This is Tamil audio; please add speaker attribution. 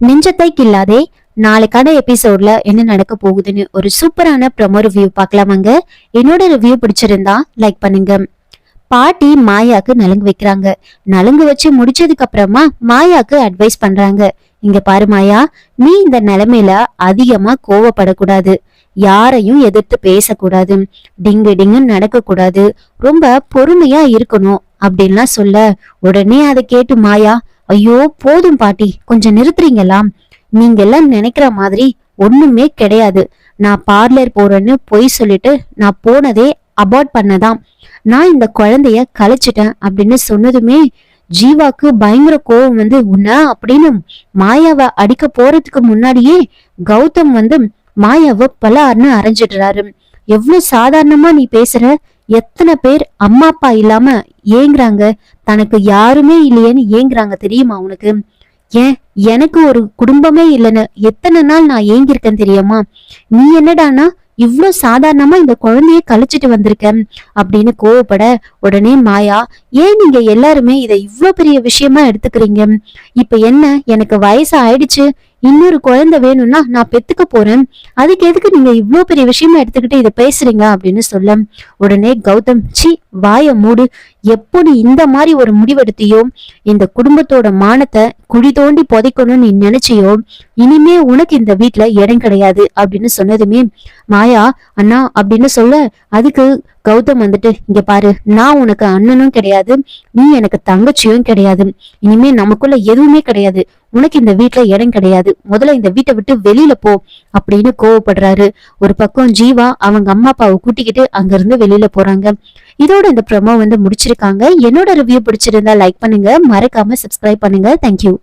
Speaker 1: நெஞ்சத்தை கில்லாதே நாளைக்கான எபிசோட்ல என்ன நடக்க போகுதுன்னு ஒரு சூப்பரான ப்ரமோ ரிவ்யூ பார்க்கலாமாங்க. என்னோட ரிவ்யூ பிடிச்சிருந்தா லைக் பண்ணுங்க. பாட்டி மாயாக்கு நலுங்கு வைக்கிறாங்க. நலுங்கு வச்சு முடிச்சதுக்கு அப்புறமா மாயாக்கு அட்வைஸ் பண்றாங்க. இங்க பாரு மாயா நீ இந்த நிலைமையில அதிகமா கோவப்படக்கூடாது. யாரையும் எதிர்த்து பேசக்கூடாது. டிங்கு டிங்குன்னு நடக்கக்கூடாது. ரொம்ப பொறுமையா இருக்கணும் அப்படின்லாம் சொல்ல உடனே அதை கேட்டு மாயா ஐயோ போதும் பாட்டி கொஞ்சம் நிறுத்துறீங்களா? நீங்க எல்லாம் நினைக்கிற மாதிரி ஒண்ணுமே கிடையாது. நான் பார்லர் போறேன்னு பொய் சொல்லிட்டு நான் போனதே அபார்ட் பண்ணதான். நான் இந்த குழந்தைய கலைச்சிட்டேன் அப்படின்னு சொன்னதுமே ஜீவாக்கு பயங்கர கோவம் வந்து உன்ன அப்படின்னு மாயாவை அடிக்க போறதுக்கு முன்னாடியே கௌதம் வந்து மாயாவை பலார்னு அரைஞ்சிடுறாரு. எவ்வளவு சாதாரணமா நீ பேசுற? எத்தனை பேர் அம்மா அப்பா இல்லாம ஏங்குறாங்க? தனக்கு யாருமே இல்லையேன்னு ஏங்குறாங்க தெரியுமா உனக்கு? ஏன்? எனக்கு ஒரு குடும்பமே இல்லைன்னு எத்தனை நாள் நான் ஏங்கியிருக்கேன் தெரியுமா? நீ என்னடானா இவ்ளோ சாதாரணமா இந்த குழந்தைய கழிச்சிட்டு வந்திருக்கேன் அப்படின்னு கோவப்பட உடனே மாயா ஏன் நீங்க எல்லாருமே இதை இவ்ளோ பெரிய விஷயமா எடுத்துக்கிறீங்க? இப்ப என்ன? எனக்கு வயசு ஆயிடுச்சு. இன்னொரு குழந்தை வேணும்னா நான் பெத்துக்க போறேன். அதுக்கு எதுக்கு நீங்க இவ்வளவு பெரிய விஷயமா எடுத்துக்கிட்டு இதை பேசுறீங்க அப்படின்னு சொல்ல. உடனே கௌதம் சி வாய மூடு. எப்போ நீ இந்த மாதிரி ஒரு முடிவெடுத்தியோ இந்த குடும்பத்தோட மானத்தை குழி தோண்டி புதைக்கணும்னு நீ நினைச்சியோ இனிமே உனக்கு இந்த வீட்டுல இடம் கிடையாது அப்படின்னு சொன்னதுமே மாயா அண்ணா அப்படின்னு சொல்ல அதுக்கு கௌதம் வந்துட்டு இங்க பாரு நான் உனக்கு அண்ணனும் கிடையாது நீ எனக்கு தங்கச்சியும் கிடையாது. இனிமே நமக்குள்ள எதுவுமே கிடையாது. உனக்கு இந்த வீட்டுல இடம் கிடையாது. முதல்ல இந்த வீட்டை விட்டு வெளியில போ அப்படின்னு கோவப்படுறாரு. ஒரு பக்கம் ஜீவா அவங்க அம்மா அப்பாவை கூட்டிக்கிட்டு அங்க இருந்து வெளியில போறாங்க. இதோட இந்த ப்ரமோ வந்து முடிச்சிருக்காங்க. என்னோட ரிவ்யூ பிடிச்சிருந்தா லைக் பண்ணுங்க. மறக்காம சப்ஸ்கிரைப் பண்ணுங்க. தேங்க்யூ